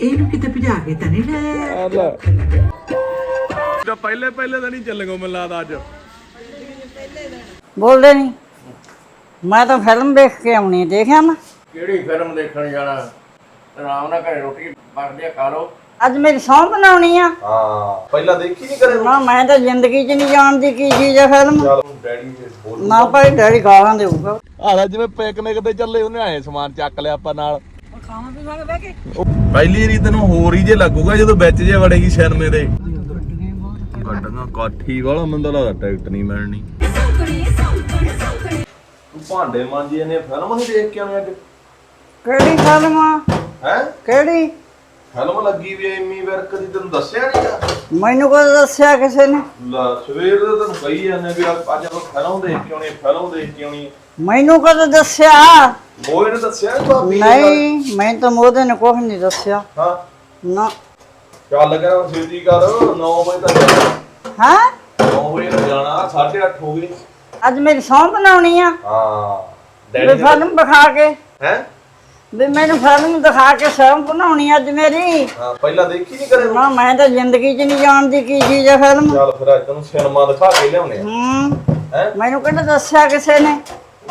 ਇਹਨੂੰ ਕਿਤੇ ਭਜਾ ਕੇ ਤਾਂ ਨਹੀਂ ਲੈ ਤਾਂ ਪਹਿਲੇ ਪਹਿਲੇ ਤਾਂ ਨਹੀਂ ਚੱਲੇਗਾ ਮੈਨੂੰ ਲੱਗਦਾ ਅੱਜ। ਬੋਲਦੇ ਨਹੀਂ ਮੈਂ ਤਾਂ ਫਿਲਮ ਦੇਖ ਕੇ ਆਉਣੀ ਦੇਖਿਆ ਮੈਂ? ਕਿਹੜੀ ਫਿਲਮ ਦੇਖਣ ਜਾਣਾ? ਆਰਾਮ ਨਾਲ ਘਰੇ ਰੋਟੀ ਆ ਖਾ ਲਓ। ਅੱਜ ਮੇਰੀ ਸੌਂ ਬਣਾਉਣੀ ਆ। ਹਾਂ ਪਹਿਲਾਂ ਦੇਖੀ ਨਹੀਂ ਕਰੇ ਨਾ ਮੈਂ ਤਾਂ ਜ਼ਿੰਦਗੀ 'ਚ ਨਹੀਂ ਜਾਣਦੀ ਕੀ ਚੀਜ਼ ਹੈ ਫਿਲਮ ਚੱਲ ਡੈਡੀ ਦੇ ਬੋਲ। ਨਾ ਭਾਈ ਡੈਡੀ ਗਾਲਾਂ ਦੇਊਗਾ। ਆਹ ਜਿਵੇਂ ਪਿਕਨਿਕ ਤੇ ਚੱਲੇ ਉਹਨੇ ਆਏ ਸਮਾਨ ਚੱਕ ਲਿਆ ਆਪਾਂ ਨਾਲ। ਖਾਵਾਂ ਪੀਵਾਂਗੇ ਬਹਿ ਕੇ। ਪਹਿਲੀ ਰੀ ਤੈਨੂੰ ਹੋਰ ਹੀ ਜੇ ਲੱਗੂਗਾ ਜਦੋਂ ਵਿੱਚ ਜੇ ਵੜੇਗੀ ਸ਼ਰਮੇ ਦੇ ਗੱਡਾਂ ਕਾਠੀ ਵਾਲਾ ਤਾਂ ਲੱਗਦਾ ਟਿਕਟ ਨਹੀਂ ਮਿਲਣੀ। ਤੂੰ ਭਾਂਡੇ ਮਾਂਜੀ ਨੇ ਫਿਲਮ ਨਹੀਂ ਦੇਖ ਕੇ ਆਉਣੀ ਅੱਜ? ਕਿਹੜੀ ਫਿਲਮ ਹੈ? ਕਿਹੜੀ? ਫਿਲਮ ਲੱਗੀ ਵੀ ਐਮੀ ਵਰਕ ਦੀ ਤੈਨੂੰ ਦੱਸਿਆ ਨਹੀਂਗਾ ਮੈਨੂੰ ਕੋਈ ਦੱਸਿਆ ਕਿਸੇ ਨੇ? ਲਾ ਸਵੇਰ ਦੇ ਤੈਨੂੰ ਕਹੀ ਜਾਂਦੇ ਵੀ ਅੱਜ ਆਪਾਂ ਫਿਲਮ ਦੇਖ ਕੇ ਆਉਣੀ ਫਿਲਮ ਦੇਖ ਕੇ ਆਉਣੀ ਮੈਨੂੰ ਕਦੋਂ ਦੱਸਿਆ? ਮੋਏ ਨੇ ਦੱਸਿਆ ਨੀ ਭਾਬੀ ਨੇ? ਨਹੀਂ ਮੈਂ ਤਾਂ ਮੋਦੇ ਨੇ ਕੁਝ ਨਹੀਂ ਦੱਸਿਆ। ਹਾਂ। ਨਾ। ਚੱਲ ਕਰਾਂ ਛੇਤੀ ਕਰ 9 ਵਜੇ ਤੱਕ ਹਾਂ? 9 ਵਜੇ ਨੂੰ ਜਾਣਾ 8:30 ਹੋ ਗਏ। ਅੱਜ ਮੇਰੀ ਸੌਂ ਬਣਾਉਣੀ ਆ। ਹਾਂ। ਡੈਡੀ ਫਿਲਮ ਦਿਖਾ ਕੇ। ਹੈ? ਵੀ ਮੈਨੂੰ ਫਿਲਮ ਦਿਖਾ ਕੇ ਸੌਂ ਬਣਾਉਣੀ ਅੱਜ ਮੇਰੀ। ਹਾਂ ਪਹਿਲਾਂ ਦੇਖੀ ਨਹੀਂ ਕਰੇ ਨਾ ਮੈਂ ਤਾਂ ਜ਼ਿੰਦਗੀ 'ਚ ਨਹੀਂ ਜਾਣਦੀ ਕੀ ਚੀਜ਼ ਹੈ ਫਿਲਮ ਚੱਲ ਫਿਰ ਅੱਜ ਤੈਨੂੰ ਸਿਨੇਮਾ ਦਿਖਾ ਕੇ ਲਿਆਉਣੇ ਆ। ਹੂੰ। ਹੈ? ਮੈਨੂੰ ਕਿਹੜਾ ਦੱਸਿਆ ਕਿਸੇ ਨੇ।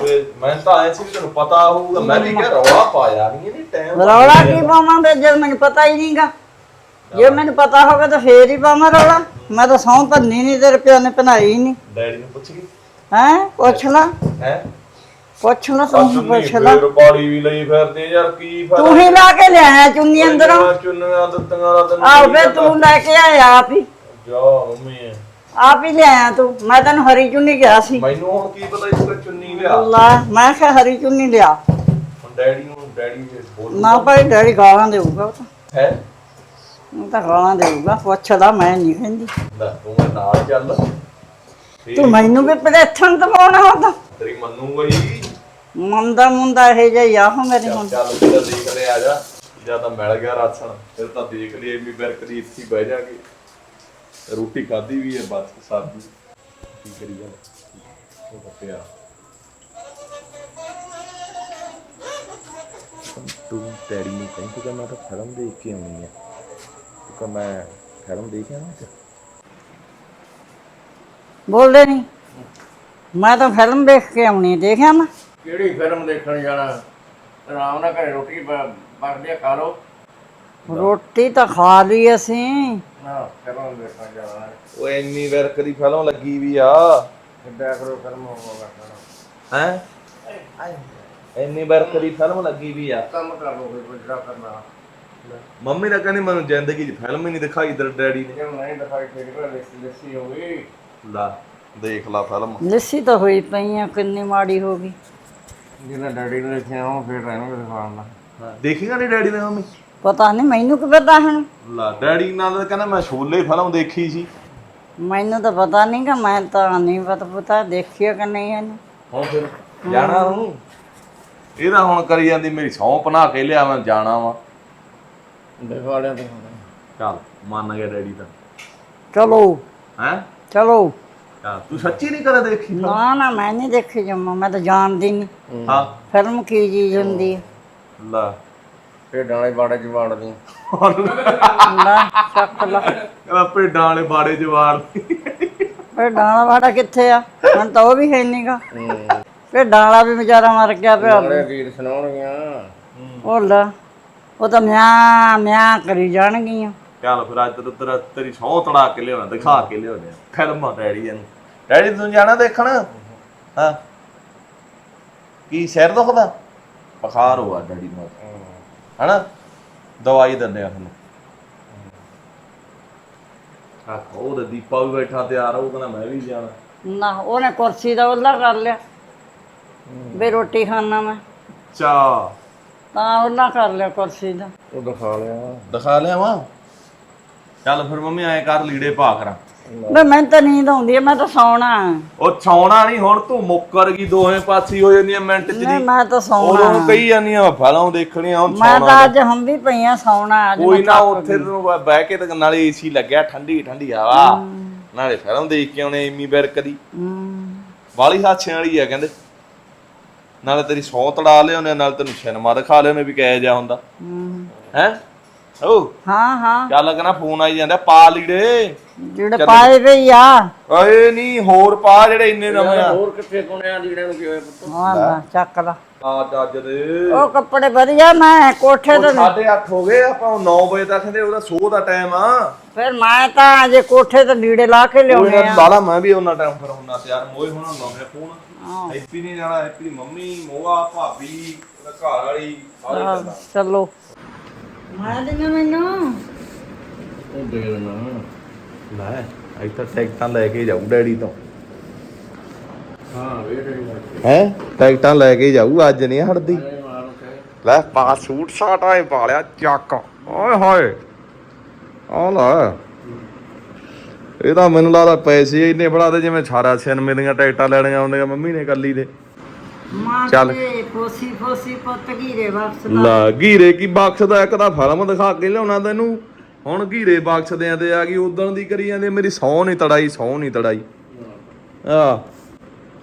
ਓਏ ਮੈਂ ਤਾਂ ਆਇਆ ਸੀ ਵੀ ਤੈਨੂੰ ਪਤਾ ਹੋਊਗਾ। ਮੈਂ ਵੀ ਕਿਹਾ ਰੌਲਾ ਪਾਇਆ ਨਹੀਂ ਇਹਨੇ ਟਾਈਮ ਰੌਲਾ ਕੀ ਪਾਵਾਂ ਤੇ ਜਦ ਮੈਨੂੰ ਪਤਾ ਹੀ ਨਹੀਂਗਾ। ਜੇ ਮੈਨੂੰ ਪਤਾ ਹੋਵੇ ਤਾਂ ਫੇਰ ਹੀ ਪਾਵਾਂ ਰੌਲਾ। ਮੈਂ ਤਾਂ ਸੌਂ ਭੰਨੀ ਨਹੀਂ ਤੇਰੇ ਪਿਓ ਨੇ ਭਨਾਈ ਨਹੀਂ ਡੈਡੀ ਨੂੰ ਪੁੱਛ ਗਈ। ਹੈ ਪੁੱਛ ਲਾ। ਹੈ? ਪੁੱਛ ਲਾ ਤੂੰ ਪੁੱਛ ਲਾ। ਫਿਰ ਬਾੜੀ ਵੀ ਲਈ ਫਿਰਦੇ ਯਾਰ ਕੀ ਫਾਇਦਾ? ਤੂੰ ਹੀ ਲਾ ਕੇ ਲਿਆਇਆ ਚੁੰਨੀ ਅੰਦਰੋਂ। ਚੁੰਨੀਆਂ ਦਿੱਤੀਆਂ ਦਾ ਤੈਨੂੰ ਆਹ ਪਤਾ? ਤੂੰ ਲੈ ਕੇ ਆਇਆ ਆਪ ਹੀ। ਜਾ ਮੰਮੀ। ਆਪ ਹੀ ਲਿਆਇਆ ਤੂੰ। ਮੈਂ ਤੈਨੂੰ ਹਰੀ ਚੁੰਨੀ ਕਿਹਾ ਸੀ। ਮੈਨੂੰ ਹੁਣ ਕੀ ਪਤਾ ਇਸ ਤੇ ਚੁੰਨੀ ਲਿਆ? ਅੱਲਾ ਮੈਂ ਕਿਹਾ ਹਰੀ ਚੁੰਨੀ ਲਿਆ। ਹੁਣ ਡੈਡੀ ਨੂੰ ਡੈਡੀ ਦੇ ਬੋਲ ਨਾ ਭਾਈ ਡੈਡੀ ਗਾਲਾਂ ਦੇਊਗਾ ਉਹ ਤਾਂ। ਹੈ? ਉਹ ਤਾਂ ਗਾਲਾਂ ਦੇਊਗਾ। ਪੁੱਛ ਲਾ ਮੈਂ ਨਹੀਂ ਕਹਿੰਦੀ। ਲੈ ਤੂੰ ਨਾਲ ਚੱਲ। ਤੂੰ ਮੈਨੂੰ ਵੀ ਪਲੇਥਣ ਦਵਾਉਣਾ ਹੁੰਦਾ ਤੇਰੀ ਮੰਨੂਗਾ ਹੀ। ਮੰਦਾ ਮੁੰਦਾ ਇਹ ਜਿਹਾ ਆਹੋ ਮੇਰੇ ਹੁਣ। ਚੱਲ ਚੱਲ ਦੇਖ ਲੈ ਆ ਜਾ। ਜਾਂ ਤਾਂ ਮਿਲ ਗਿਆ ਰਾਸ਼ਨ ਫਿਰ ਤਾਂ ਦੇਖ ਲਈ ਐਮੀ ਬਰਕ ਦੀ ਇੱਥੇ ਹੀ ਬਹਿ ਜਾਗੇ। ਰੋਟੀ ਖਾਧੀ ਵੀ ਹੈ ਬਸ ਸਬਜ਼ੀ। ਕੀ ਕਰੀ ਜਾ ਉਹ ਤਾਂ ਪਿਆ। ਤੂੰ ਡੈਡੀ ਨੂੰ ਕਹਿੰਦੀ ਕਿ ਮੈਂ ਤਾਂ ਫਿਲਮ ਦੇਖ ਕੇ ਆਉਣੀ ਹੈ ਤੂੰ ਕਹ ਮੈਂ ਫਿਲਮ ਦੇਖ ਆਵਾਂ ਬੋਲਦੇ ਨਹੀਂ ਮੈਂ ਤਾਂ ਫਿਲਮ ਦੇਖ ਕੇ ਆਉਣੀ ਦੇਖਿਆ ਮੈਂ? ਕਿਹੜੀ ਫਿਲਮ ਦੇਖਣ ਜਾਣਾ? ਆਰਾਮ ਨਾਲ ਘਰੇ ਰੋਟੀ ਆ ਖਾ ਲਓ। ਰੋਟੀ ਤਾਂ ਖਾ ਲਈ ਅਸੀਂ। ਨਾ ਫਿਲਮ ਦੇਖਣ ਜਾਣਾ। ਉਹ ਐਮੀ ਵਰਕ ਦੀ ਫਿਲਮ ਲੱਗੀ ਵੀ ਆ। ਕਿੱਦਾਂ ਕਰੋ ਫਿਲਮ ਹੋਊਗਾ ਖਾਣਾ ਹੈ? ਐਮੀ ਵਰਕ ਦੀ ਫਿਲਮ ਲੱਗੀ ਵੀ ਆ। ਕੰਮ ਕਰ ਲਓ ਕੋਈ ਗੁਜਰਾ ਕਰਨਾ। ਮੰਮੀ ਤਾਂ ਕਹਿੰਦੀ ਮੈਨੂੰ ਜ਼ਿੰਦਗੀ 'ਚ ਫਿਲਮ ਹੀ ਨਹੀਂ ਦਿਖਾਈ ਤੇਰੇ ਡੈਡੀ ਨੇ। ਨਹੀਂ ਦਿਖਾਈ ਤੇਰੀ ਕੋਲ ਲੱਸੀ ਲੱਸੀ ਹੋ ਗਈ। ਲਾ ਦੇਖ ਲਾ ਫਿਲਮ। ਲੱਸੀ ਤਾਂ ਹੋਈ ਪਈ ਆ ਕਿੰਨੀ ਮਾੜੀ ਹੋ ਗਈ। ਜਿਹਨਾਂ ਡੈਡੀ ਨੇ ਦੇਖਿਆ ਉਹ ਫਿਰ ਰਹਿਣਾ ਦਿਖਾਉਣਾ ਦੇਖੀਗਾ ਨਹੀਂ ਡੈਡੀ ਨੇ ਮੰਮੀ? ਪਤਾ ਨਹੀਂ ਮੈਨੂੰ ਕੀ ਪਤਾ ਹੁਣ? ਲਾ ਡੈਡੀ ਨਾਲ ਤਾਂ ਕਹਿੰਦਾ ਮੈਂ ਛੋਲੇ ਫਿਲਮ ਦੇਖੀ ਸੀ। ਮੈਨੂੰ ਤਾਂ ਪਤਾ ਨਹੀਂ ਕਿ ਮੈਂ ਤਾਂ ਨਹੀਂ ਪਤਾ ਪਤਾ ਦੇਖਿਆ ਕਿ ਨਹੀਂ ਇਹਨੇ। ਹੁਣ ਫਿਰ ਜਾਣਾ ਹੂੰ। ਇਹਦਾ ਹੁਣ ਕਰੀ ਜਾਂਦੀ ਮੇਰੀ ਸੌਂ ਬਣਾ ਕੇ ਲਿਆ ਮੈਂ ਜਾਣਾ ਵਾ। ਦਿਖਾ ਲਿਆ ਦਿਖਾ ਚੱਲ ਮੰਨ ਗਿਆ ਡੈਡੀ ਤਾਂ। ਚਲੋ। ਹੈ? ਚਲੋ। ਤੂੰ ਸੱਚੀ ਨਹੀਂ ਕਦੇ ਦੇਖੀ? ਨਾ ਨਾ ਮੈਂ ਨਹੀਂ ਦੇਖੀ ਜੰਮਾ ਮੈਂ ਤਾਂ ਜਾਣਦੀ ਨਹੀਂ। ਹਾਂ। ਫਿਲਮ ਕੀ ਚੀਜ਼ ਹੁੰਦੀ ਹੈ ਲਾ। ਫਿਰ ਡਾਲੇ ਬਾੜੇ ਚ ਵਾੜਦੀ ਲੈ ਚੱਕ ਲਾ। ਕਹਿੰਦਾ ਭੇਡਾਂ ਵਾਲੇ ਬਾੜੇ ਵਾੜ ਇਹ ਡਾਣਾ ਵਾੜਾ ਕਿੱਥੇ ਆ? ਹੁਣ ਤਾਂ ਉਹ ਵੀ ਹੈ ਨਹੀਂਗਾ ਇਹ ਡਾਲਾ ਵੀ ਵਿਚਾਰਾ ਮਰ ਗਿਆ ਪਿਆ। ਨਾਲੇ ਗੀਤ ਸੁਣਾਉਣਗੀਆਂ। ਉਹ ਲੈ ਉਹ ਤਾਂ ਮਿਆਂ ਮਿਆਂ ਕਰੀ ਜਾਣਗੀਆਂ। ਚੱਲ ਫਿਰ ਅੱਜ ਤੇਰਾ ਤੇਰਾ ਤੇਰੀ ਸੌਂ ਤੜਾ ਕੇ ਲਿਆਉਣਾ ਦਿਖਾ ਕੇ ਲਿਆਉਣੇ ਫਿਲਮਾਂ ਡੈਡੀ ਨੂੰ ਡੈਡੀ ਤੂੰ ਜਾਣਾ ਦੇਖਣ? ਹਾਂ। ਕੀ ਸਿਰ ਦੁਖਦਾ? ਬੁਖਾਰ ਹੋਆ ਡੈਡੀ ਨੂੰ ਹਨਾ? ਦਵਾਈ ਦਿੰਦੇ ਆ ਤੁਹਾਨੂੰ। ਆ ਉਹ ਦੀਪਾ ਵੀ ਬੈਠਾ ਤਿਆਰ ਆ, ਉਹ ਕਹਿੰਦਾ ਮੈਂ ਵੀ ਜਾਣਾ। ਨਾ ਉਹਨੇ ਕੁਰਸੀ ਦਾ ਉੱਲਾ ਕਰ ਲਿਆ। ਵੀ ਰੋਟੀ ਖਾਣਾ ਮੈਂ। ਚਾ ਤਾਂ ਉੱਲਾ ਕਰ ਲਿਆ ਕੁਰਸੀ ਦਾ। ਉਹ ਦਿਖਾ ਲਿਆ। ਦਿਖਾ ਲਿਆ ਵਾ? ਚੱਲ ਫਿਰ ਮੰਮੀ ਐਂ ਕਰ ਲੀੜੇ ਪਾ ਕਰਾਂ। ਵੇ ਮੈਨੂੰ ਤਾਂ ਨੀਂਦ ਆਉਂਦੀ ਹੈ ਮੈਂ ਤਾਂ ਸੌਣਾ। ਉਹ ਛਾਉਣਾ ਨਹੀਂ ਹੁਣ ਤੂੰ ਮੁੱਕਰ ਗਈ ਦੋਵੇਂ ਪਾਸੀ ਹੋ ਜਾਂਦੀਆਂ ਮਿੰਟ ਚ ਨਹੀਂ ਮੈਂ ਤਾਂ ਸੌਣਾ। ਉਦੋਂ ਨੂੰ ਕਹੀ ਜਾਂਦੀਆਂ ਫਿਲਮ ਦੇਖਣੀ ਆ ਹੁਣ ਮੈਂ ਸੌਣਾ ਤਾਂ ਅੱਜ ਹਮ ਵੀ ਪਈਆਂ ਸੌਣਾ ਅੱਜ ਕੋਈ ਨਾ ਉੱਥੇ ਤੈਨੂੰ ਬਹਿ ਕੇ ਤੇ ਨਾਲੇ ਏਸੀ ਲੱਗਿਆ ਠੰਡੀ ਠੰਡੀ ਹਵਾ। ਨਾਲੇ ਫਿਲਮ ਦੇਖ ਕੇ ਆਉਣੇ ਐਮੀ ਬਰਕ ਦੀ। ਹਮ, ਵਾਲੀ ਹਾਸਿਆਂ ਵਾਲੀ ਆ ਕਹਿੰਦੇ। ਨਾਲੇ ਤੇਰੀ ਸੌਂ ਤੜਾ ਲਿਆਉਣੇ ਨਾਲ ਤੈਨੂੰ ਸਿਨੇਮਾ ਦਿਖਾ ਲਿਆਉਣੇ ਵੀ ਕਿਹੋ ਜਿਹਾ ਹੁੰਦਾ। ਹਮ। ਹੈ? ਓ ਹਾਂ ਹਾਂ। ਚੱਲ ਲੱਗਣਾ ਫੋਨ ਆਈ ਜਾਂਦਾ ਪਾ ਲੀੜੇ। ਜਿਹੜੇ ਪਾਏ ਵੀ ਆ। ਓਏ ਨਹੀਂ ਹੋਰ ਪਾ ਜਿਹੜੇ ਇੰਨੇ ਨਵੇਂ ਆ। ਹੋਰ ਕਿੱਥੇ ਕੋਣਿਆਂ ਲੀੜਿਆਂ ਨੂੰ ਕੀ ਹੋਇਆ ਪੁੱਤ? ਹਾਂ ਲੈ, ਚੱਕ ਲਾ। ਆ ਜੱਜ ਦੇ। ਉਹ ਕੱਪੜੇ ਵਧੀਆ ਮੈਂ ਕੋਠੇ ਉਹ ਤੇ ਸਾਢੇ ਅੱਠ ਹੋ ਗਏ ਆਪਾਂ 9 ਵਜੇ ਤੱਕ ਦੇ ਉਹਦਾ ਸੋਹ ਦਾ ਟਾਈਮ ਆ। ਫਿਰ ਮੈਂ ਤਾਂ ਅਜੇ ਕੋਠੇ ਤੇ ਲੀੜੇ ਲਾ ਕੇ ਲਿਆਉਣੇ ਆ। ਲਾਲਾ ਮੈਂ ਵੀ ਉਹਨਾਂ ਟਾਈਮ ਫਿਰ ਹੁੰਨਾ ਤਿਆਰ ਮੋਏ ਹੋਣਾ ਲਾਉਂਦੇ ਫੋਨ। ਹੈਪੀ ਨਹੀਂ ਜਾਣਾ ਹੈਪੀ ਦੀ ਮੰਮੀ ਮੋਆ ਭਾਬੀ ਉਹਦਾ ਘਰ ਵਾਲੀ ਸਾਰੇ ਹਾਂ, ਚੱਲਣਾ। ਚਲੋ। ਮੈਂ ਦਿੰਦਾ ਮੈਨੂੰ। ਉਹ ਦੇ ਦੇਣਾ। ਲੈ ਅੱਜ ਤਾਂ ਟਿਕਟਾਂ ਲੈ ਕੇ ਜਾਊ ਡੈਡੀ ਤੋਂ। ਹਾਂ ਵੇਟ ਹੀ ਹੈ? ਟਿਕਟਾਂ ਲੈ ਕੇ ਜਾਊ ਅੱਜ ਨਹੀਂ ਹਟਦੀ। ਮਾਰੋ ਕਹੇ ਲੈ ਪਾ ਸੂਟ ਸਾਟਾਂ ਹੀ ਪਾ ਲਿਆ ਚੱਕ। ਓਏ ਹੋਏ ਆ ਲੈ। ਇਹ ਤਾਂ ਮੈਨੂੰ ਲੱਗਦਾ ਪੈਸੇ ਇੰਨੇ ਫੜਾ ਦੇ ਜਿਵੇਂ ਸਾਰਾ ਸਿਨੇਮੇ ਦੀਆਂ ਟਿਕਟਾਂ ਲੈਣੀਆਂ ਹੁੰਦੀਆਂ ਮੰਮੀ ਨੇ ਕੱਲੀ ਦੇ। ਮਾਂ ਚੱਲ। ਦੇ ਫੋਸੀ ਫੋਸੀ ਪੁੱਤ ਘੀਰੇ ਵਾਪਸ ਲਾ ਲਾ ਗੀਰੇ ਕੀ ਬਖਸ਼ ਦਾ? ਇੱਕ ਤਾਂ ਫਰਮ ਦਿਖਾ ਕੇ ਲਿਆਉਣਾ ਤੈਨੂੰ। ਹੁਣ ਗੀਰੇ ਬਖਸ਼ ਦੇ ਤੇ ਆ ਗਈ ਉਦੋਂ ਦੀ ਕਰੀ ਜਾਂਦੇ ਮੇਰੀ ਸੌ ਨਹੀਂ ਤੜਾਈ ਸੌ ਨਹੀਂ ਤੜਾਈ। ਆ।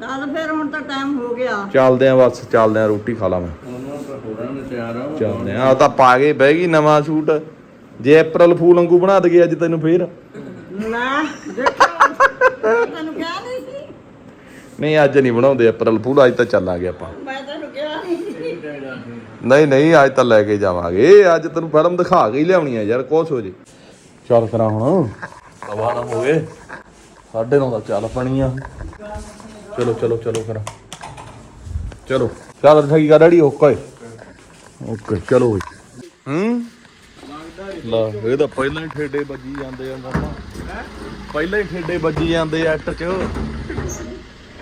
ਚੱਲ ਫਿਰ ਹੁਣ ਤਾਂ ਟਾਈਮ ਹੋ ਗਿਆ। ਚੱਲਦੇ ਆ ਬਸ ਚੱਲਦੇ ਆ ਰੋਟੀ ਖਾ ਲਾ ਮੈਂ। ਉਹਨਾਂ ਤਾਂ ਹੋਰਾਂ ਨੇ ਤਿਆਰ ਆ ਚੱਲਦੇ ਆ। ਤਾਂ ਪਾ ਕੇ ਬਹਿ ਗਈ ਨਵਾਂ ਸੂਟ। ਜੇ ਅਪ੍ਰੈਲ ਫੂਲ ਵਾਂਗੂ ਬਣਾ ਦਗੇ ਅੱਜ ਤੈਨੂੰ ਫੇਰ। ਲੈ ਦੇਖੋ ਤੈਨੂੰ ਕਿਹਾ ਨਹੀਂ ਸੀ ਨਹੀਂ ਅੱਜ ਨਹੀਂ ਬਣਾਉਂਦੇ ਅਪ੍ਰੈਲ ਫੂਲ ਅੱਜ ਤਾਂ ਚੱਲਾਂਗੇ ਆਪਾਂ। ਮੈਂ ਤੈਨੂੰ ਕਿਹਾ ਨਹੀਂ ਸੀ। ਨਹੀਂ ਨਹੀਂ ਅੱਜ ਤਾਂ ਲੈ ਕੇ ਜਾਵਾਂਗੇ। ਅੱਜ ਤੈਨੂੰ ਫਿਲਮ ਦਿਖਾ ਕੇ ਹੀ ਲਿਆਉਣੀ ਆ ਯਾਰ ਕੁਛ ਹੋ ਜੇ। ਚੱਲ ਕਰਾਂ ਹੁਣ। ਸਵਾ ਨਾ ਹੋ ਗਏ ਸਾਢੇ ਨੌ ਦਾ ਚੱਲ ਪਣੀ ਆ। ਚਲੋ ਚਲੋ ਚਲੋ ਕਰਾਂ। ਚਲੋ। ਚੱਲ ਠਗੀ ਕਰ ਰੈਡੀ ਓਕੇ। ਓਕੇ ਚਲੋ ਬਈ। ਹੂੰ? ਲਾ ਇਹ ਤਾਂ ਪਹਿਲਾਂ ਹੀ ਠੇਡੇ ਵੱਜੀ ਜਾਂਦੇ ਆ ਮਾਮਾ। ਪਹਿਲਾਂ ਹੀ ਠੇਡੇ ਵੱਜੀ ਜਾਂਦੇ ਐਕਟ ਚ।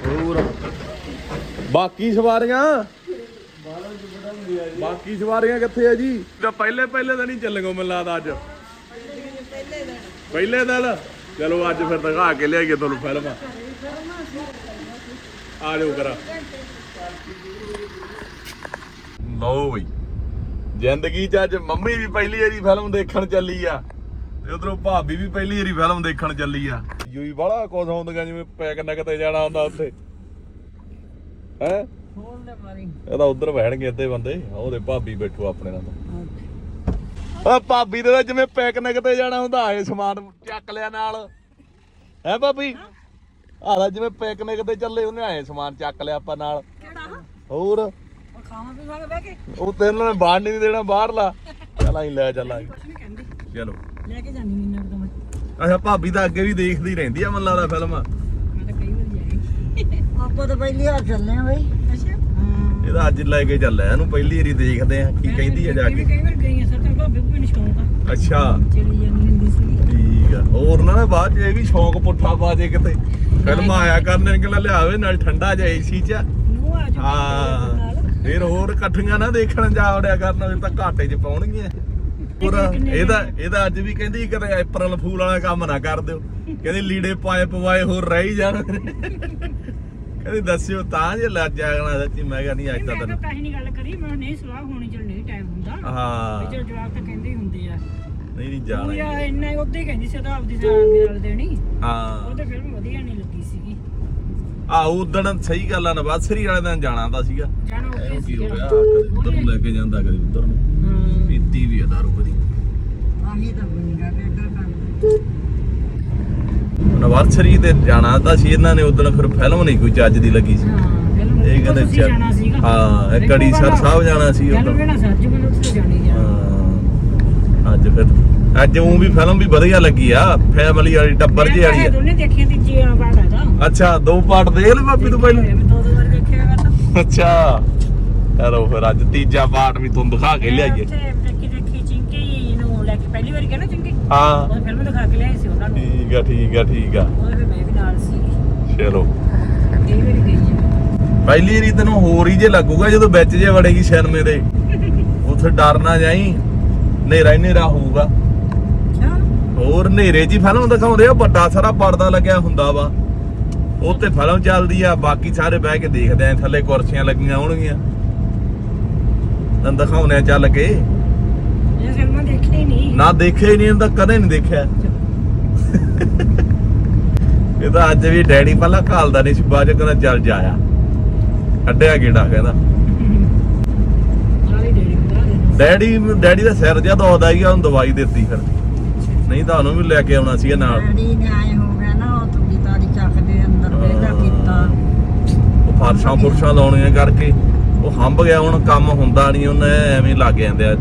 ਹੋਰ ਬਾਕੀ ਸਵਾਰੀਆਂ? ਬਾਕੀ ਸਵਾਰੀਆਂ ਕਿੱਥੇ ਆ ਜੀ? ਤਾਂ ਪਹਿਲੇ ਪਹਿਲੇ ਤਾਂ ਨਹੀਂ ਚੱਲੇਗੋ ਮੈਨੂੰ ਲੱਗਦਾ ਅੱਜ। ਪਹਿਲੇ ਦਿਨ। ਚਲੋ ਅੱਜ ਫਿਰ ਦਿਖਾ ਕੇ ਲਿਆਈਏ ਤੁਹਾਨੂੰ ਫਿਲਮ ਆ ਜਾਓ ਕਰਾ। ਲਓ ਬਈ। ਜ਼ਿੰਦਗੀ 'ਚ ਅੱਜ ਮੰਮੀ ਵੀ ਪਹਿਲੀ ਵਾਰੀ ਫਿਲਮ ਦੇਖਣ ਚੱਲੀ ਆ। ਤੇ ਉਧਰੋਂ ਭਾਬੀ ਵੀ ਪਹਿਲੀ ਵਾਰੀ ਫਿਲਮ ਦੇਖਣ ਚੱਲੀ ਆ। ਯੂਈ ਬੜਾ ਕੁਝ ਹੁੰਦੀਆਂ ਜਿਵੇਂ ਪੈਕ ਨਾ ਕਿਤੇ ਜਾਣਾ ਹੁੰਦਾ ਉੱਥੇ। ਹੈ? ਲੈ ਇਹ ਤਾਂ ਉਧਰ ਬਹਿਣਗੇ ਅੱਧੇ ਬੰਦੇ। ਉਹਦੇ ਭਾਬੀ ਬੈਠੋ ਆਪਣੇ ਨਾਲ। ਓ ਭਾਬੀ ਦੇ ਤਾਂ ਜਿਵੇਂ ਪਿਕਨਿਕ ਤੇ ਜਾਣਾ ਹੁੰਦਾ ਇਹ ਸਮਾਨ ਚੱਕ ਲਿਆ ਨਾਲ। ਹੈ ਭਾਬੀ? ਆਹ ਜਿਵੇਂ ਪਿਕਨਿਕ ਤੇ ਚੱਲੇ ਉਹਨੇ ਆਏ ਸਮਾਨ ਚੱਕ ਲਿਆ ਆਪਾਂ ਨਾਲ। ਕਿਹੜਾ? ਹੋਰ? ਖਾਵਾਂ ਪੀਵਾਂਗੇ ਬਹਿ ਕੇ? ਉਹ ਤੈਨੂੰ ਨੇ ਬਾਹਰ ਨਹੀਂ ਦੇਣਾ ਬਾਹਰਲਾ। ਚੱਲ ਅਸੀਂ ਲੈ ਨਹੀਂ ਕਹਿੰਦੀ। ਚਲੋ। ਲੈ ਕੇ ਜਾਂਦੀ ਮੈਨੂੰ ਤਾਂ ਮੈਂ। ਅੱਛਾ ਭਾਬੀ ਤਾਂ ਅੱਗੇ ਵੀ ਦੇਖਦੀ ਰਹਿੰਦੀ ਆ ਮੈਨੂੰ ਲੱਗਦਾ ਫਿਲਮ। ਮੈਂ ਤਾਂ ਕਈ ਵਾਰ ਜਾਈ ਆਪਾਂ ਤਾਂ ਪਹਿਲੀ ਵਾਰ ਚੱਲੇ ਆ ਬਈ। ਅੱਛਾ। ਇਹਦਾ ਅੱਜ ਲੈ ਕੇ ਚੱਲਿਆ ਇਹਨੂੰ ਪਹਿਲੀ ਵਾਰੀ ਦੇਖਦੇ ਆ ਕੀ ਕਹਿੰਦੀ ਆ ਜਾ ਕੇ। ਕਈ ਵਾਰ ਗਈ ਆ ਸਰ ਤਾਂ ਭਾਬੀ ਕੋਈ ਸ਼ੌਂਕ ਆ। ਅੱਛਾ। ਚਲੀ ਜਾਂਦੀ ਹੁੰਦੀ ਸੀ ਠੀਕ ਆ। ਹੋਰ ਨਾ ਨਾ ਬਾਅਦ ਚ ਇਹ ਵੀ ਸ਼ੌਂਕ ਪੁੱਠਾ ਪਾ ਜੇ ਕਿਤੇ। ਫਿਲਮ ਆਇਆ ਕਰਨੇ ਕਿ ਲਿਆਵੇ ਨਾਲ ਠੰਡਾ ਜਿਹਾ ਏਸੀ ਚ। ਨੂੰ ਆ ਜਾ ਹਾਂ। ਫਿਰ ਹੋਰ ਇਕੱਠੀਆਂ ਨਾ ਦੇਖਣ ਜਾ ਵੜਿਆ ਕਰਨ ਫਿਰ ਤਾਂ ਘਾਟੇ ਚ ਪਾਉਣਗੀਆਂ। ਹੋਰ ਇਹਦਾ ਇਹਦਾ ਅੱਜ ਵੀ ਕਹਿੰਦੀ ਕਦੇ ਅਪ੍ਰੈਲ ਫੂਲ ਵਾਲਾ ਕੰਮ ਨਾ ਕਰ ਦਿਓ। ਕਹਿੰਦੀ ਲੀੜੇ ਪਾਏ ਪਵਾਏ ਹੋਰ ਰਹਿ ਹੀ ਜਾਣ। ਕਹਿੰਦੀ ਦੱਸਿਓ ਤਾਂ ਜੇ ਲੱਜ ਜਾਣਾ ਸੱਚੀ ਮੈਂ ਕਿਹਾ ਨਹੀਂ ਅੱਜ ਤਾਂ ਤੈਨੂੰ ਕਾਹੀ ਨਹੀਂ ਗੱਲ ਕਰੀ ਮੈਂ ਨਹੀਂ ਸਲਾਹ ਹੋਣੀ ਚਲ ਨਹੀਂ ਟਾਈਮ ਹੁੰਦਾ। ਹਾਂ। ਚਲ ਜਵਾਬ ਤਾਂ ਕਹਿੰਦੇ ਹੁੰਦੇ ਆ। ਨਹੀਂ ਨਹੀਂ ਜਾਣਾ ਹੀ। ਇੰਨਾ ਉੱਤੇ ਕਹਿੰਦੀ ਸੀ ਤਾਂ ਆਪਦੀ ਜਾਨ ਦੀ ਗੱਲ ਦੇਣੀ। ਹਾਂ। ਉਹ ਤਾਂ ਫਿਲਮ ਵਧੀਆ ਨਹੀਂ ਲੱਗੀ ਸੀਗੀ। ਆ ਉਦਣ ਸਹੀ ਗੱਲ ਆ ਨਵਾਸਰੀ ਵਾਲੇ ਦਿਨ ਜਾਣਾ ਤਾਂ ਸੀਗਾ। ਜਾਣਾ ਕੀ ਸੀ ਉਧਰ ਨੂੰ ਲੈ ਕੇ ਜਾਂਦਾ ਕਦੇ ਉਧਰ ਨੂੰ। ਪੀਤੀ ਵੀ ਆ ਦਾਰੂ ਕਦੀ ਆਹੀ ਤਾਂ ਬੰਗਾ ਟੇਡਾ ਕਰਦਾ ਐਨਵਰਸਰੀ ਤੇ ਜਾਣਾ ਤਾਂ ਸੀ ਇਹਨਾਂ ਨੇ ਉਦੋਂ ਫਿਰ ਫਿਲਮ ਨਹੀਂ ਕੋਈ ਚੱਜ ਦੀ ਲੱਗੀ ਸੀ। ਹਾਂ ਫਿਲਮ ਇਹ ਕਹਿੰਦੇ ਤੁਸੀਂ ਚੱਲ- ਜਾਣਾ ਸੀਗਾ। ਹਾਂ, ਇਹ ਕੜੀਸਰ ਸਾਹਿਬ ਜਾਣਾ ਸੀ ਉਦੋਂ ਉਦੋਂ। ਕਿਹੜਾ ਸੱਜ ਮੈਨੂੰ ਉੱਥੇ ਜਾਣੀ ਜਾਣਾ ਹਾਂ ਅੱਜ ਫਿਰ ਅੱਜ ਉਹ ਵੀ ਫਿਲਮ ਵੀ ਵਧੀਆ ਲੱਗੀ ਆ ਫੈਮਿਲੀ ਵਾਲੀ ਟੱਬਰ ਜੀ ਵਾਲੀ ਮੈਂ ਆ। ਦੋਨੇ ਦੇਖੀਆਂ ਤੀਜੀ ਵਾਰ ਦਾ ਅੱਛਾ ਦੋ ਪਾਰਟ ਦੇਖ ਲੈ ਭਾਬੀ ਤੂੰ ਪਹਿਲਾਂ? ਮੈਂ ਦੋ ਦੋ ਵਾਰ ਦੇਖਿਆ ਮੈਂ ਤਾਂ। ਅੱਛਾ। ਚਲੋ ਫਿਰ ਅੱਜ ਤੀਜਾ ਪਾਰਟ ਵੀ ਤੁਹਾਨੂੰ ਦਿਖਾ ਕੇ ਲਿਆਈਏ। ਉੱਥੇ ਦੇਖੀ ਦੇਖੀ ਚਿੰਕੀ ਨੂੰ ਲੈ ਕੇ ਪਹਿਲੀ ਵਾਰੀ ਕਹਿੰਦਾ ਚਿੰਕੀ ਹਾਂ। ਉਹ ਫਿਲਮ ਦਿਖਾ ਕੇ ਲਿਆਈ ਸੀ ਉਹਨਾਂ ਨੂੰ। ਠੀਕ ਆ ਠੀਕ ਆ ਠੀਕ ਆ। ਉਹਦੇ ਫਿਰ ਮੈਂ ਵੀ ਨਾਲ ਸੀ। ਚਲੋ। ਕਈ ਵਾਰੀ ਗਈ ਆ। ਪਹਿਲੀ ਵਾਰੀ ਤੈਨੂੰ ਹੋਰ ਹੀ ਜੇ ਲੱਗੂਗਾ ਜਦੋਂ ਵਿੱਚ ਜੇ ਵੜੇਗੀ ਸਿਨੇਮੇ ਦੇ ਉੱਥੇ ਡਰ ਨਾ ਜਾਈ। ਹਨੇਰਾ ਹੀ ਹਨੇਰਾ ਹੋਊਗਾ। ਅੱਛਾ। ਹੋਰ ਹਨੇਰੇ 'ਚ ਹੀ ਫਿਲਮ ਦਿਖਾਉਂਦੇ ਆ ਵੱਡਾ ਸਾਰਾ ਪਰਦਾ ਲੱਗਿਆ ਹੁੰਦਾ ਵਾ। ਉੱਤੇ ਫਿਲਮ ਚੱਲਦੀ ਆ ਬਾਕੀ ਸਾਰੇ ਬਹਿ ਕੇ ਦੇਖਦੇ ਆ ਥੱਲੇ ਕੁਰਸੀਆਂ ਲੱਗੀਆਂ ਹੋਣਗੀਆਂ। ਤਾਂ ਦਿਖਾਉਣੇ ਆ ਚੱਲ ਕੇ। ਇਹ ਫਿਲਮਾਂ ਦੇਖੀ ਹੀ ਨਹੀਂ। ਨਾ ਦੇਖਿਆ ਹੀ ਨਹੀਂ ਇਹਨੂੰ ਤਾਂ ਕਦੇ ਨਹੀਂ ਦੇਖਿਆ। ਇਹ ਤਾਂ ਅੱਜ ਵੀ ਡੈਡੀ ਪਹਿਲਾਂ ਘਾਲਦਾ ਨਹੀਂ ਸੀ ਬਾਅਦ ਚ ਕਹਿੰਦਾ ਚੱਲ ਜਾਇਆ ਅੱਡਿਆ ਗੇੜਾ ਕਹਿੰਦਾ। ਨਾਲੇ ਡੇੜੀ ਡੈਡੀ ਡੈਡੀ ਦਾ ਸਿਰ ਜਿਹਾ ਦੁਖਦਾ ਸੀਗਾ ਉਹਨੂੰ ਦਵਾਈ ਦਿੱਤੀ ਫਿਰ। ਨਹੀਂ ਤਾਂ ਉਹਨੂੰ ਵੀ ਲੈ ਕੇ ਆਉਣਾ ਸੀਗਾ ਨਾਲ। ਡੈਡੀ ਨੇ ਆਏ ਹੋ ਗਿਆ ਨਾ ਉਹ ਤੁੰਡੀ ਤਾਰੀ ਚੱਕ ਦੇ ਅੰਦਰ ਵਿਹਲਾ ਕੀਤਾ। ਉਹ ਫਰਸ਼ਾਂ ਫੁਰਸ਼ਾਂ ਲਾਉਣੀਆਂ ਕਰਕੇ। ਉਹ ਹੰਬ ਗਿਆ ਹੁਣ ਕੰਮ ਹੁੰਦਾ ਨਹੀਂ ਉਹਨੇ ਐਵੇਂ ਲੱਗ ਜਾਂਦੇ ਆ।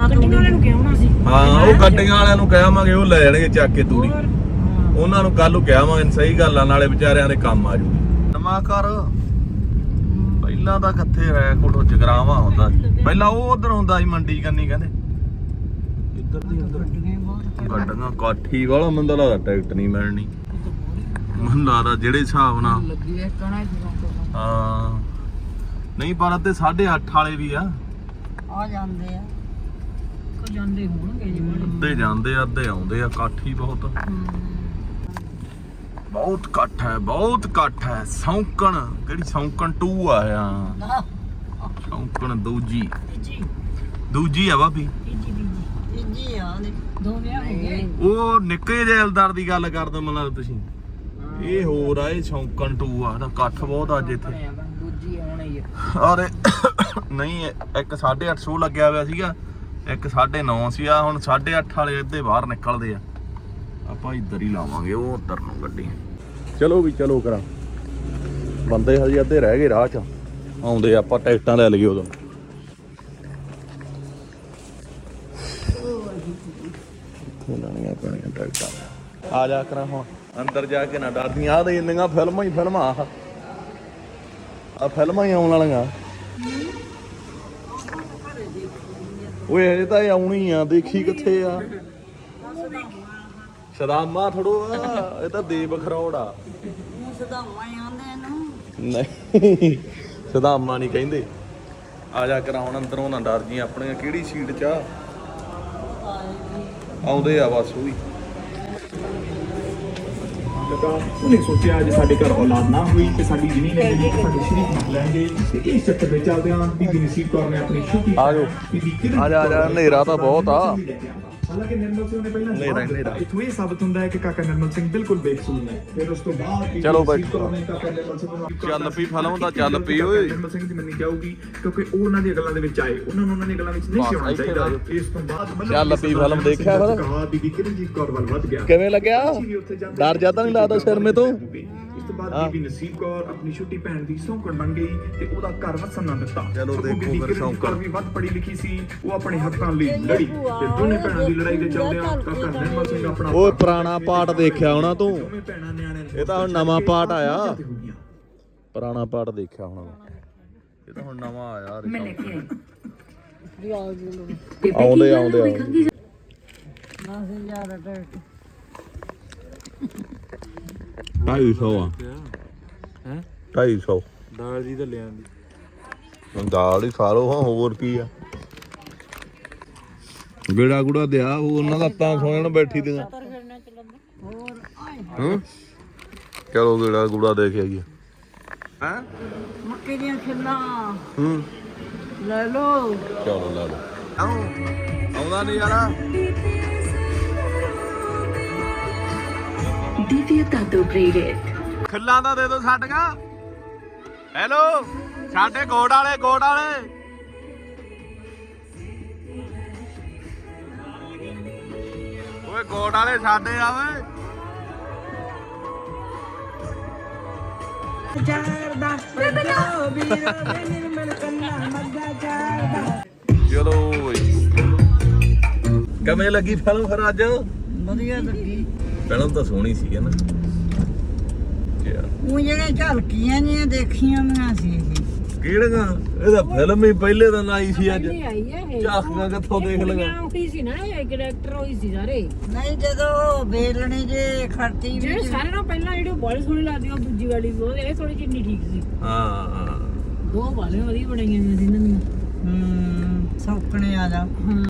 ਗੱਡੀਆਂ ਵਾਲੇ ਨੂੰ ਕਿਹਾ ਹੋਣਾ ਸੀ। ਹਾਂ ਉਹ ਗੱਡੀਆਂ ਵਾਲਿਆਂ ਨੂੰ ਕਹਾਂਗੇ ਉਹ ਲੈ ਜਾਣਗੇ ਚੱਕ ਕੇ ਤੂੜੀ। ਹੋਰ ਉਹਨਾਂ ਨੂੰ ਕੱਲ ਨੂੰ ਕਹਾਂਗੇ ਸਹੀ ਗੱਲ ਆ ਨਾਲੇ ਵਿਚਾਰਿਆਂ ਦੇ ਕੰਮ ਆ ਜੂਗੀ। ਨਵਾਂ ਕਰ ਪਹਿਲਾਂ ਤਾਂ ਕਿੱਥੇ ਰਹਿ ਕੋਟੋ ਜਗਰਾਵਾ ਹੁੰਦਾ ਪਹਿਲਾਂ ਉਹ ਉਧਰ ਹੁੰਦਾ ਸੀ ਮੰਡੀ ਕੰਨੀ ਕਹਿੰਦੇ। ਇੱਧਰ ਦੀ ਗੱਡੀਆਂ ਕਾਠੀ ਵਾਲਾ ਤਾਂ ਲੱਗਦਾ ਟਿਕਟ ਨਹੀਂ ਮਿਲਣੀ। ਮੈਨੂੰ ਲੱਗਦਾ ਜਿਹੜੇ ਹਿਸਾਬ ਨਾਲ। ਲੱਗੀ ਹੈ ਕਣਾ ਹਾਂ। ਨਹੀਂ ਪਰ ਅੱਧੇ 8.5 ਵਾਲੇ ਵੀ ਆ। ਆ ਜਾਂਦੇ ਆ। ਕੋ ਜਾਂਦੇ ਹੋਣਗੇ ਜੀ। ਅੱਧੇ ਜਾਂਦੇ ਆ ਅੱਧੇ ਆਉਂਦੇ ਆ ਕਾਠੀ ਬਹੁਤ। ਬਹੁਤ ਇਕੱਠ ਹੈ ਬਹੁਤ ਇਕੱਠ ਹੈ। ਸੌਂਕਣ ਕਿਹੜੀ ਸੌਂਕਣ 2 ਆ ਆ। ਸੌਂਕਣ ਦੂਜੀ। ਤੀਜੀ। ਦੂਜੀ ਆ ਬਾਬੀ। ਤੀਜੀ ਤੀਜੀ। ਜੀ ਆ ਦੇ ਦੋ ਵਿਆਹ ਹੋ ਗਏ ਉਹ ਨਿੱਕੇ ਜੈਲਦਾਰ ਦੀ ਗੱਲ ਕਰਦੇ ਮੈਨੂੰ ਲੱਗਦਾ ਤੁਸੀਂ। ਇਹ ਹੋਰ ਆ ਇਹ ਸੌਂਕਣ 2 ਆ। ਦਾ ਇਕੱਠ ਬਹੁਤ ਅੱਜ ਇੱਥੇ। ਔਰ ਨਹੀਂ, ਇੱਕ 8.5 ਲੱਗਿਆ ਹੋਇਆ ਸੀਗਾ, ਇੱਕ 9.5 ਸੀ। ਆ ਹੁਣ 8.5 ਵਾਲੇ ਅੱਧੇ ਬਾਹਰ ਨਿਕਲਦੇ ਆ। ਆਪਾਂ ਇੱਧਰ ਹੀ ਲਾਵਾਂਗੇ, ਉਹ ਉੱਧਰ ਨੂੰ ਗੱਡੀ ਚਲੋ ਵੀ, ਚਲੋ ਕਰਾਂ। ਬੰਦੇ ਹਜੇ ਅੱਧੇ ਰਹਿ ਗਏ ਰਾਹ 'ਚ। ਆਉਂਦੇ ਆਪਾਂ ਟਿਕਟਾਂ ਲੈ ਲਈਏ ਉਦੋਂ। ਲੈਣੀਆਂ ਪੈਣੀਆਂ ਟਿਕਟਾਂ। ਆ ਜਾ ਕਰਾਂ ਹੁਣ। ਅੰਦਰ ਜਾ ਕੇ ਨਾ ਡਰਦੀਆਂ। ਆ ਤੇ ਇੰਨੀਆਂ ਫਿਲਮਾਂ ਹੀ ਫਿਲਮਾਂ। ਆ ਆ ਫਿਲਮਾਂ ਹੀ ਆਉਣ ਵਾਲੀਆਂ। ਓਏ, ਇਹ ਤਾਂ ਇਹ ਆਉਣੀ ਆ, ਦੇਖੀ ਕਿੱਥੇ ਆ। ਸਦਾਮਾ ਥੋੜੋ ਆ ਇਹ ਤਾਂ ਦੇਵ ਖਰੋੜ ਆ। ਨੂੰ ਸਦਾਵਾਂ ਹੀ ਨਹੀਂ, ਸਦਾਮਾ ਨਹੀਂ ਕਹਿੰਦੇ। ਆ ਜਾ ਕਰਾਉਣ ਅੰਦਰੋਂ ਨਾ ਡਰ ਜੀ ਆਪਣੀਆਂ, ਕਿਹੜੀ ਸੀਟ 'ਚ ਆ? ਆਉਂਦੇ ਆ ਬਸ ਉਹ। ਵੀ ਲਗਾ ਉਹਨੇ ਸੋਚਿਆ ਜੇ ਸਾਡੇ ਘਰ ਔਲਾਦ ਨਾ ਹੋਈ ਤੇ ਸਾਡੀ ਜ਼ਮੀਨ ਤੇ ਸਾਡੇ ਸ਼ਰੀਕ ਮੰਗ ਲੈਣਗੇ ਤੇ ਇਸ ਚੱਕਰ ਵਿੱਚ ਚੱਲਦੇ ਹਾਂ ਬੀਬੀ ਨਸੀਬ ਕੌਰ ਨੇ ਆਪਣੀ ਛੋਟੀ ਆ ਜਾਓ। ਆ ਜਾ, ਆ ਜਾ, ਕੌਰ ਹਨੇਰਾ ਤਾਂ ਬਹੁਤ ਆ। ਹਾਲਾਂਕਿ ਨਿਰਮਲ ਸਿੰਘ ਨੇ ਪਹਿਲਾਂ ਹਨੇਰਾ, ਜਵਾਬ ਦਿੱਤਾ। ਹਨੇਰਾ। ਇੱਥੋਂ ਇਹ ਸਾਬਤ ਹੁੰਦਾ ਹੈ ਕਿ ਕਾਕਾ ਨਿਰਮਲ ਸਿੰਘ ਬਿਲਕੁਲ ਬੇਕਸੂਰ ਨੇ ਫਿਰ ਉਸ ਤੋਂ ਬਾਅਦ ਚਲੋ ਨੂੰ ਚੱਲ ਪਈ ਫਿਲਮ ਤਾਂ ਚੱਲ ਪਈ ਓਏ। ਨਿਰਮਲ ਸਿੰਘ ਦੀ ਮੰਨੀ ਜਾਊਗੀ ਕਿਉਂਕਿ ਉਹ ਉਹਨਾਂ ਦੀਆਂ ਗੱਲਾਂ ਦੇ ਵਿੱਚ ਆਏ ਉਹਨਾਂ ਨੂੰ ਉਹਨਾਂ ਦੀਆਂ ਗੱਲਾਂ ਵਿੱਚ ਨਹੀਂ ਬਸ, ਸੀ ਆਉਣਾ ਇੱਥੇ ਚਾਹੀਦਾ। ਇਸ ਤੋਂ ਬਾਅਦ ਮਤਲਬ ਚੱਲ ਪਈ ਫਿਲਮ ਦੇਖਿਆ ਦਾ ਫਿਰ? ਝੁਕਾਅ ਬੀਬੀ ਕਿਰਨਜੀਤ ਕੌਰ ਵੱਲ ਵੱਧ ਗਿਆ ਕਿਵੇਂ ਲੱਗਿਆ ਡਰ ਜਾਂਦਾ ਨਹੀਂ ਲੱਗਦਾ ਸਿਰ ਮੇ ਤੋਂ ਬਾਅਦ ਹਾਂ। ਬੀਬੀ ਨਸੀਬ ਕੌਰ ਆਪਣੀ ਛੋਟੀ ਭੈਣ ਦੀ ਸੌਂਕਣ ਬਣ ਗਈ ਤੇ ਉਹਦਾ ਘਰ ਵਸਣ ਨਾ ਦਿੱਤਾ। ਚਲੋ ਸਗੋਂ ਦੇਖੋ ਬੀਬੀ ਫਿਰ ਸੌਂਕਣ। ਵੀ ਵੱਧ ਪੜ੍ਹੀ ਲਿਖੀ ਸੀ ਉਹ ਆਪਣੇ ਹੱਕਾਂ ਲਈ ਲੜੀ ਤੇ ਦੋਨੇ ਭੈਣਾਂ ਦੀ ਲੜਾਈ ਦੇ ਚੱਲਦਿਆਂ ਕਾਕਾ ਨਿਰਮਲ ਸਿੰਘ ਆਪਣਾ ਓਏ ਪੁਰਾਣਾ ਪਾਠ ਦੇਖਿਆ ਹੋਣਾ ਤੂੰ? ਦੋਵੇਂ ਭੈਣਾਂ ਨਿਆਣਿਆਂ ਨੂੰ ਇਹ ਤਾਂ ਹੁਣ ਨਵਾਂ ਪਾਠ ਆਇਆ। ਤੇ ਹੋ ਗਈਆਂ। ਪੁਰਾਣਾ ਪਾਠ ਦੇਖਿਆ ਹੋਣਾ ਇਹ ਤਾਂ ਹੁਣ ਨਵਾਂ ਆਇਆ ਮੈਂ ਲੈ ਕੇ ਆਉਂਦੇ ਆਉਂਦੇ ਆਉਂਦੇ। ਅਸੀਂ ਜ਼ਿਆਦਾ ਟਿਕਟ 250 ਆ। ਹੈਂ? 250 ਦਾਲ ਜੀ ਤਾਂ ਲਿਆਂਦੀ ਦਾਲ ਹੀ ਖਾ ਲਓ ਹਾਂ ਹੋਰ ਕੀ ਆ। ਗੇੜਾ ਗੁੜਾ ਦਿਆ ਉਹ ਉਹਨਾਂ ਦਾ ਤਾਂ ਸੋਹਣ ਬੈਠੀ ਦੀਆਂ। ਹਾਂ ਚਲੋ ਗੇੜਾ ਗੁੜਾ ਦੇ ਕੇ ਆਈਏ। ਹਾਂ? ਮੱਕੀ ਦੀਆਂ ਖਿੱਲਾਂ ਹੂੰ। ਲੈ ਲਓ। ਚਲੋ ਲੈ ਲਓ। ਆਉ ਆਉਂਦਾ ਨਜ਼ਾਰਾ Divya upgraded. ਖਿੱਲਾਂ ਦਾ ਦੇ ਦੋ ਸਾਡੀਆਂ। ਹੈਲੋ ਸਾਡੇ ਗੋੜ ਵਾਲੇ ਗੋੜ ਵਾਲੇ। ਓਏ ਗੋੜ ਵਾਲੇ ਸਾਡੇ ਆ ਓਏ। ਚਲੋ ਕਿਵੇਂ ਲੱਗੀ ਫਿਲਮ ਫਿਰ ਅੱਜ? ਵਧੀਆ ਲੱਗੀ। ਫਿਲਮ ਤਾਂ ਸੋਹਣੀ ਸੀ ਹੈ ਨਾ। ਯਾਰ। ਉਹ ਜਿਹੜੇ ਝਲਕੀਆਂ ਨਹੀਂ ਦੇਖੀਆਂ ਮੈਂ ਸੀ ਇਹ। ਕਿਹੜੀਆਂ? ਇਹਦਾ ਫਿਲਮ ਹੀ ਪਹਿਲੇ ਦਿਨ ਆਈ ਸੀ ਅੱਜ। ਨਹੀਂ ਆਈ ਹੈ ਇਹ। ਝਾਕੀਆਂ ਕਿੱਥੋਂ ਦੇਖ ਲਈਆਂ? ਕੁੜੀਆਂ ਹੋਈ ਸੀ ਨਾ ਇਹ ਕੈਰੈਕਟਰ ਹੋਈ ਸੀ ਸਾਰੇ। ਨਹੀਂ ਜਦੋਂ ਬੇਲਣੇ ਜੇ ਖੜਤੀ ਜਿਹੜੇ ਵੀ ਸਾਰੇ ਨਾਲ ਪਹਿਲਾਂ ਜਿਹੜੀ ਬੜੀ ਸੋਹਣੀ ਲੱਗਦੀ ਉਹ ਦੂਜੀ ਵਾਲੀ ਉਹ ਇਹ ਥੋੜੀ ਜਿਹੀ ਨਹੀਂ ਠੀਕ ਸੀ। ਹਾਂ ਦੋ ਵਾਲੇ ਵਧੀਆ ਬਣਾਈਆਂ ਹੋਈਆਂ ਸੀ ਇਹਨਾਂ ਦੀਆਂ। ਹੂੰ ਸੌਕਣੇ ਆ ਜਾ